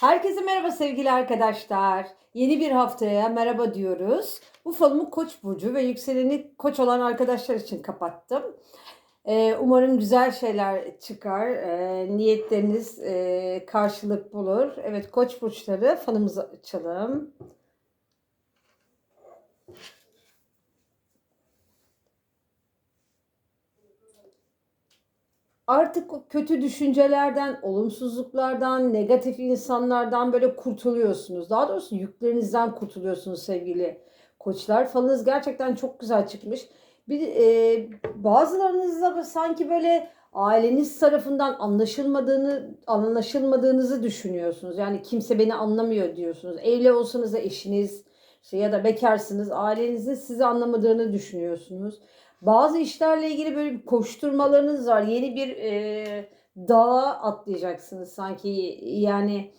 Herkese merhaba sevgili arkadaşlar. Yeni bir haftaya merhaba diyoruz. Bu falımı Koç burcu ve yükseleni Koç olan arkadaşlar için kapattım. Ee, umarım güzel şeyler çıkar. Ee, niyetleriniz e, karşılık bulur. Evet Koç burçları falımızı açalım. Artık kötü düşüncelerden, olumsuzluklardan, negatif insanlardan böyle kurtuluyorsunuz. Daha doğrusu yüklerinizden kurtuluyorsunuz sevgili koçlar. Falınız gerçekten çok güzel çıkmış. Bir e, bazılarınızda sanki böyle aileniz tarafından anlaşılmadığını anlaşılmadığınızı düşünüyorsunuz. Yani kimse beni anlamıyor diyorsunuz. Evli olsanız da eşiniz işte ya da bekarsınız ailenizin sizi anlamadığını düşünüyorsunuz. Bazı işlerle ilgili böyle bir koşturmalarınız var. Yeni bir e, dağa atlayacaksınız sanki yani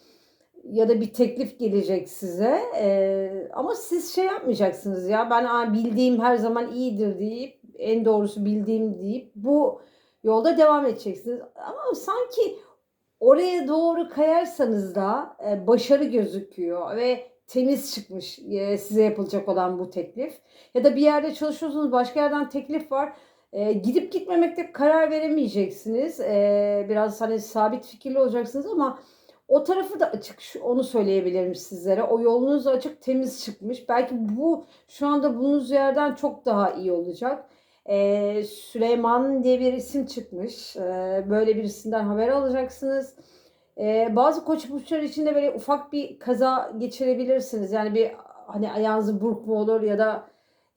ya da bir teklif gelecek size. E, ama siz şey yapmayacaksınız ya ben "Aa, bildiğim her zaman iyidir deyip en doğrusu bildiğim deyip bu yolda devam edeceksiniz. Ama sanki oraya doğru kayarsanız da e, başarı gözüküyor ve temiz çıkmış e, size yapılacak olan bu teklif. Ya da bir yerde çalışıyorsunuz başka yerden teklif var. E, gidip gitmemekte karar veremeyeceksiniz. E, biraz hani sabit fikirli olacaksınız ama o tarafı da açık onu söyleyebilirim sizlere. O yolunuz açık temiz çıkmış. Belki bu şu anda bulunduğunuz yerden çok daha iyi olacak. Ee, Süleyman diye bir isim çıkmış. Ee, böyle birisinden haber alacaksınız. Ee, bazı koç burçları içinde böyle ufak bir kaza geçirebilirsiniz. Yani bir hani ayağınızı burk mu olur ya da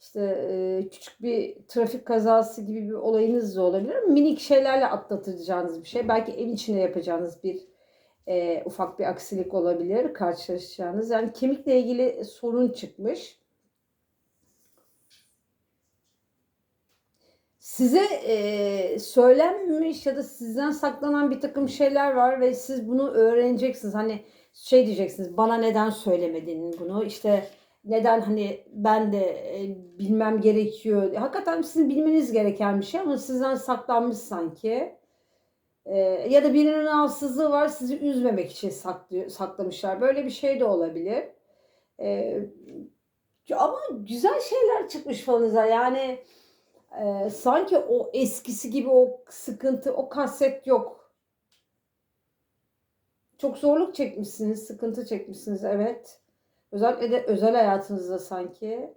işte e, küçük bir trafik kazası gibi bir olayınız da olabilir. Minik şeylerle atlatacağınız bir şey. Belki ev içinde yapacağınız bir e, ufak bir aksilik olabilir. Karşılaşacağınız. Yani kemikle ilgili sorun çıkmış. Size e, söylenmemiş ya da sizden saklanan bir takım şeyler var ve siz bunu öğreneceksiniz. Hani şey diyeceksiniz bana neden söylemedin bunu işte neden hani ben de e, bilmem gerekiyor. Hakikaten sizin bilmeniz gereken bir şey ama sizden saklanmış sanki. E, ya da birinin rahatsızlığı var sizi üzmemek için saklıyor, saklamışlar. Böyle bir şey de olabilir. E, ama güzel şeyler çıkmış falınıza yani ee, sanki o eskisi gibi o sıkıntı, o kaset yok. Çok zorluk çekmişsiniz, sıkıntı çekmişsiniz evet. Özellikle de özel hayatınızda sanki.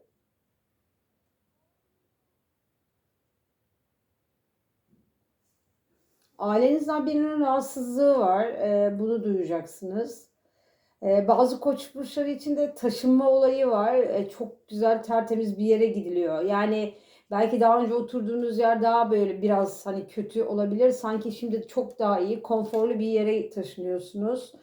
Ailenizden birinin rahatsızlığı var. Ee, bunu duyacaksınız. Ee, bazı koç burçları için de taşınma olayı var. Ee, çok güzel tertemiz bir yere gidiliyor. Yani Belki daha önce oturduğunuz yer daha böyle biraz hani kötü olabilir. Sanki şimdi çok daha iyi, konforlu bir yere taşınıyorsunuz.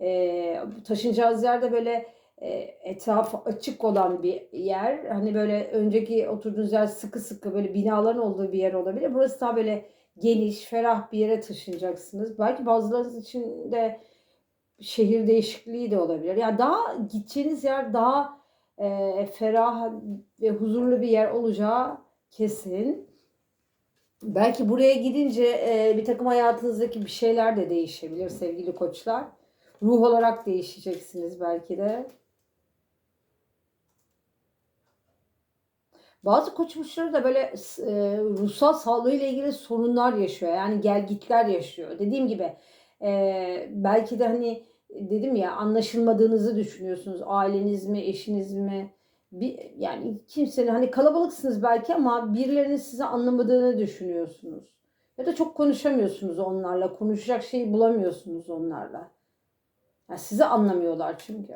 E, taşınacağınız yerde böyle e, etrafı açık olan bir yer. Hani böyle önceki oturduğunuz yer sıkı sıkı böyle binaların olduğu bir yer olabilir. Burası daha böyle geniş, ferah bir yere taşınacaksınız. Belki bazılarınız için de şehir değişikliği de olabilir. Yani daha gideceğiniz yer daha e, ferah ve huzurlu bir yer olacağı kesin. Belki buraya gidince e, bir takım hayatınızdaki bir şeyler de değişebilir sevgili koçlar. Ruh olarak değişeceksiniz belki de. Bazı koç da böyle e, ruhsal sağlığı ile ilgili sorunlar yaşıyor. Yani gelgitler yaşıyor. Dediğim gibi e, belki de hani dedim ya anlaşılmadığınızı düşünüyorsunuz. Aileniz mi, eşiniz mi? bir, yani kimsenin hani kalabalıksınız belki ama birilerinin sizi anlamadığını düşünüyorsunuz. Ya da çok konuşamıyorsunuz onlarla. Konuşacak şeyi bulamıyorsunuz onlarla. Yani sizi anlamıyorlar çünkü.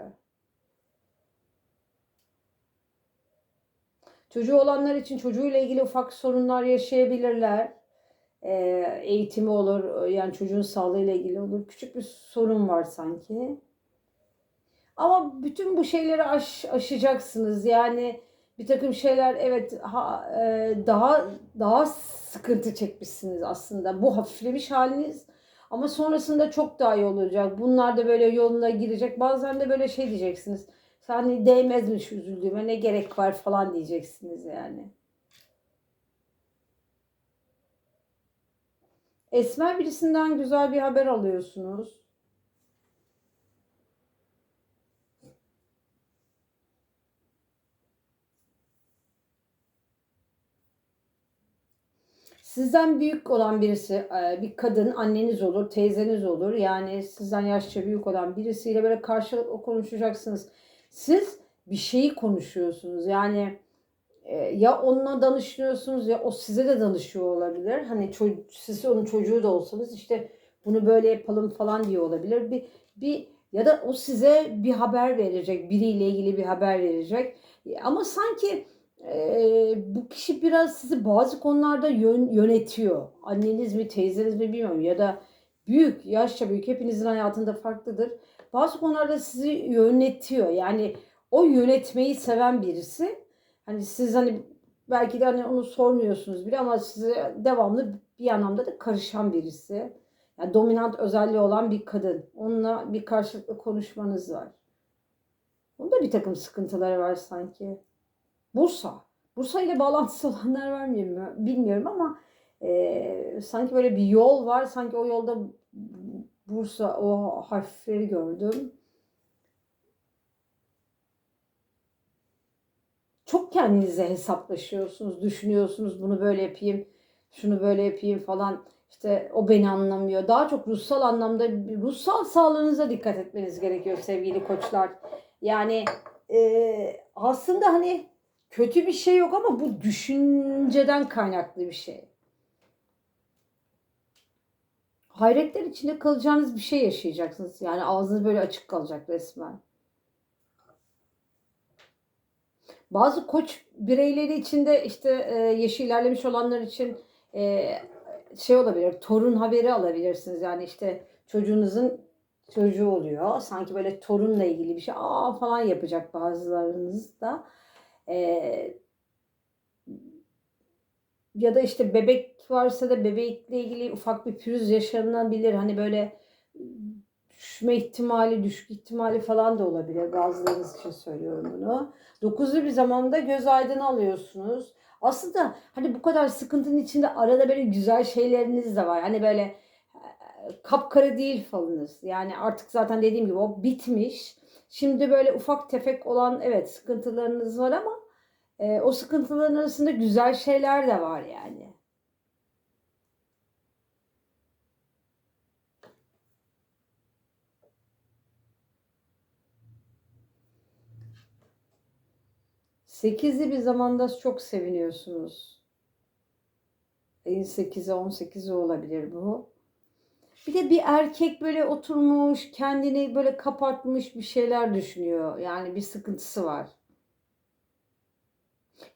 Çocuğu olanlar için çocuğuyla ilgili ufak sorunlar yaşayabilirler. Ee, eğitimi olur, yani çocuğun sağlığıyla ilgili olur. Küçük bir sorun var sanki. Ama bütün bu şeyleri aş, aşacaksınız. Yani bir takım şeyler evet ha, e, daha daha sıkıntı çekmişsiniz aslında. Bu hafiflemiş haliniz ama sonrasında çok daha iyi olacak. Bunlar da böyle yoluna girecek. Bazen de böyle şey diyeceksiniz. Hani değmezmiş üzüldüğüme ne gerek var falan diyeceksiniz yani. Esmer birisinden güzel bir haber alıyorsunuz. Sizden büyük olan birisi, e, bir kadın, anneniz olur, teyzeniz olur. Yani sizden yaşça büyük olan birisiyle böyle karşılıklı konuşacaksınız. Siz bir şeyi konuşuyorsunuz. Yani ya onunla danışıyorsunuz ya o size de danışıyor olabilir. Hani siz onun çocuğu da olsanız işte bunu böyle yapalım falan diye olabilir. Bir, bir ya da o size bir haber verecek, biriyle ilgili bir haber verecek. Ama sanki e, bu kişi biraz sizi bazı konularda yön, yönetiyor. Anneniz mi, teyzeniz mi bilmiyorum ya da büyük, yaşça büyük hepinizin hayatında farklıdır. Bazı konularda sizi yönetiyor. Yani o yönetmeyi seven birisi. Hani siz hani belki de hani onu sormuyorsunuz bile ama size devamlı bir anlamda da karışan birisi. Yani dominant özelliği olan bir kadın. Onunla bir karşılıklı konuşmanız var. Onda bir takım sıkıntıları var sanki. Bursa. Bursa ile bağlantısı olanlar var mı bilmiyorum ama e, sanki böyle bir yol var. Sanki o yolda Bursa o harfleri gördüm. Çok kendinize hesaplaşıyorsunuz, düşünüyorsunuz bunu böyle yapayım, şunu böyle yapayım falan. İşte o beni anlamıyor. Daha çok ruhsal anlamda ruhsal sağlığınıza dikkat etmeniz gerekiyor sevgili koçlar. Yani e, aslında hani kötü bir şey yok ama bu düşünceden kaynaklı bir şey. Hayretler içinde kalacağınız bir şey yaşayacaksınız. Yani ağzınız böyle açık kalacak resmen. Bazı koç bireyleri içinde işte e, yaşı ilerlemiş olanlar için e, şey olabilir, torun haberi alabilirsiniz. Yani işte çocuğunuzun çocuğu oluyor. Sanki böyle torunla ilgili bir şey aa falan yapacak bazılarınız da. E, ya da işte bebek varsa da bebekle ilgili ufak bir pürüz yaşanabilir. Hani böyle düşme ihtimali, düşük ihtimali falan da olabilir. Bazılarınız için söylüyorum bunu. Dokuzlu bir zamanda göz aydını alıyorsunuz. Aslında hani bu kadar sıkıntının içinde arada böyle güzel şeyleriniz de var. Hani böyle kapkara değil falınız. Yani artık zaten dediğim gibi o bitmiş. Şimdi böyle ufak tefek olan evet sıkıntılarınız var ama e, o sıkıntıların arasında güzel şeyler de var yani. Sekizli bir zamanda çok seviniyorsunuz. Ayın 8'i 18'i olabilir bu. Bir de bir erkek böyle oturmuş, kendini böyle kapatmış bir şeyler düşünüyor. Yani bir sıkıntısı var.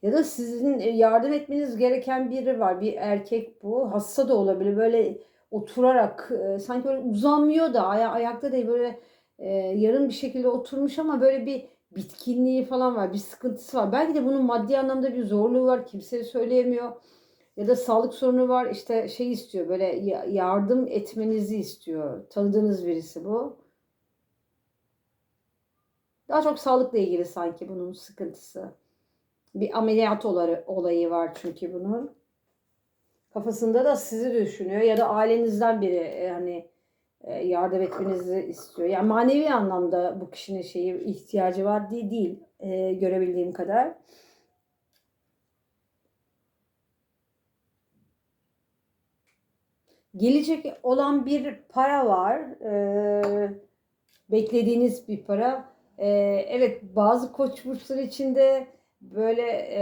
Ya da sizin yardım etmeniz gereken biri var. Bir erkek bu. Hasta da olabilir. Böyle oturarak e, sanki böyle uzanmıyor da aya ayakta değil böyle e, yarım bir şekilde oturmuş ama böyle bir bitkinliği falan var. Bir sıkıntısı var. Belki de bunun maddi anlamda bir zorluğu var. Kimseye söyleyemiyor. Ya da sağlık sorunu var. İşte şey istiyor. Böyle yardım etmenizi istiyor. Tanıdığınız birisi bu. Daha çok sağlıkla ilgili sanki bunun sıkıntısı. Bir ameliyat olayı var çünkü bunun. Kafasında da sizi düşünüyor ya da ailenizden biri hani yardım etmenizi istiyor. Yani manevi anlamda bu kişinin şeyi ihtiyacı var değil, değil e, görebildiğim kadar. Gelecek olan bir para var. E, beklediğiniz bir para. E, evet bazı koç burçları içinde böyle e,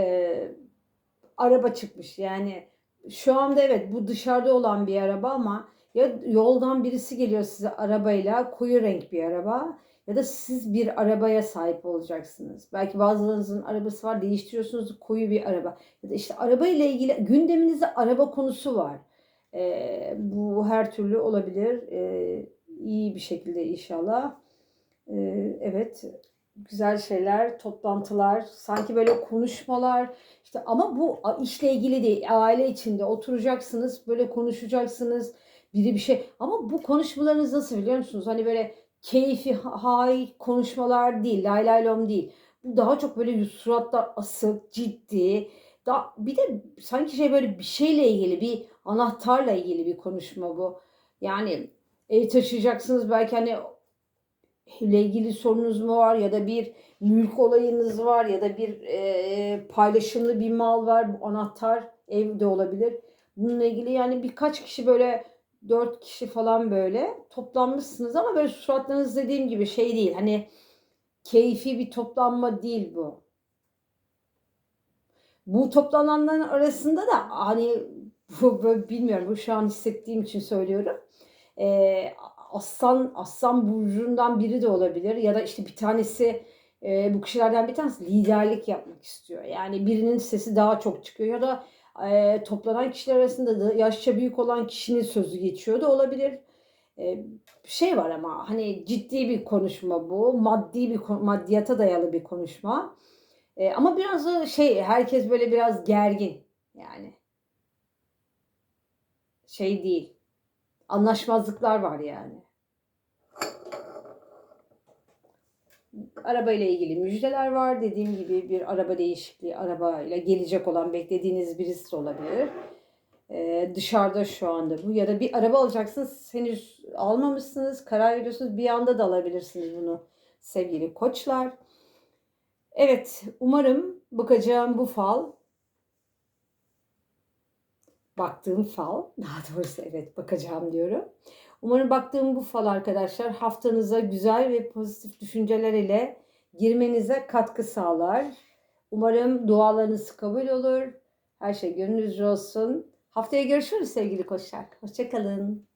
araba çıkmış. Yani şu anda evet bu dışarıda olan bir araba ama ya yoldan birisi geliyor size arabayla koyu renk bir araba ya da siz bir arabaya sahip olacaksınız. Belki bazılarınızın arabası var değiştiriyorsunuz koyu bir araba. Ya da işte araba ile ilgili gündeminizde araba konusu var. Ee, bu her türlü olabilir. Ee, iyi bir şekilde inşallah. Ee, evet güzel şeyler, toplantılar, sanki böyle konuşmalar işte ama bu işle ilgili değil. Aile içinde oturacaksınız, böyle konuşacaksınız. Biri bir şey ama bu konuşmalarınız nasıl biliyor musunuz? Hani böyle keyfi hay konuşmalar değil, lay lay lom değil. Bu daha çok böyle suratlar asık, ciddi. Da bir de sanki şey böyle bir şeyle ilgili, bir anahtarla ilgili bir konuşma bu. Yani ev taşıyacaksınız belki hani ile ilgili sorunuz mu var ya da bir mülk olayınız var ya da bir e, paylaşımlı bir mal var bu anahtar evde olabilir. Bununla ilgili yani birkaç kişi böyle dört kişi falan böyle toplanmışsınız ama böyle suratlarınız dediğim gibi şey değil. Hani keyfi bir toplanma değil bu. Bu toplananların arasında da hani bu böyle bilmiyorum bu şu an hissettiğim için söylüyorum. Ee, aslan aslan burcundan biri de olabilir ya da işte bir tanesi e, bu kişilerden bir tanesi liderlik yapmak istiyor. Yani birinin sesi daha çok çıkıyor ya da e, toplanan kişiler arasında da yaşça büyük olan kişinin sözü geçiyor da olabilir. E, şey var ama hani ciddi bir konuşma bu. Maddi bir maddiyata dayalı bir konuşma. E, ama biraz da şey herkes böyle biraz gergin yani. Şey değil. Anlaşmazlıklar var yani. Araba ile ilgili müjdeler var. Dediğim gibi bir araba değişikliği, arabayla gelecek olan beklediğiniz birisi olabilir. Ee, dışarıda şu anda bu. Ya da bir araba alacaksınız, henüz almamışsınız, karar veriyorsunuz. Bir anda da alabilirsiniz bunu sevgili koçlar. Evet, umarım bakacağım bu fal, baktığım fal, daha doğrusu evet bakacağım diyorum. Umarım baktığım bu fal arkadaşlar haftanıza güzel ve pozitif düşünceler ile girmenize katkı sağlar. Umarım dualarınız kabul olur. Her şey gönlünüzce olsun. Haftaya görüşürüz sevgili koçlar. Hoşçakalın.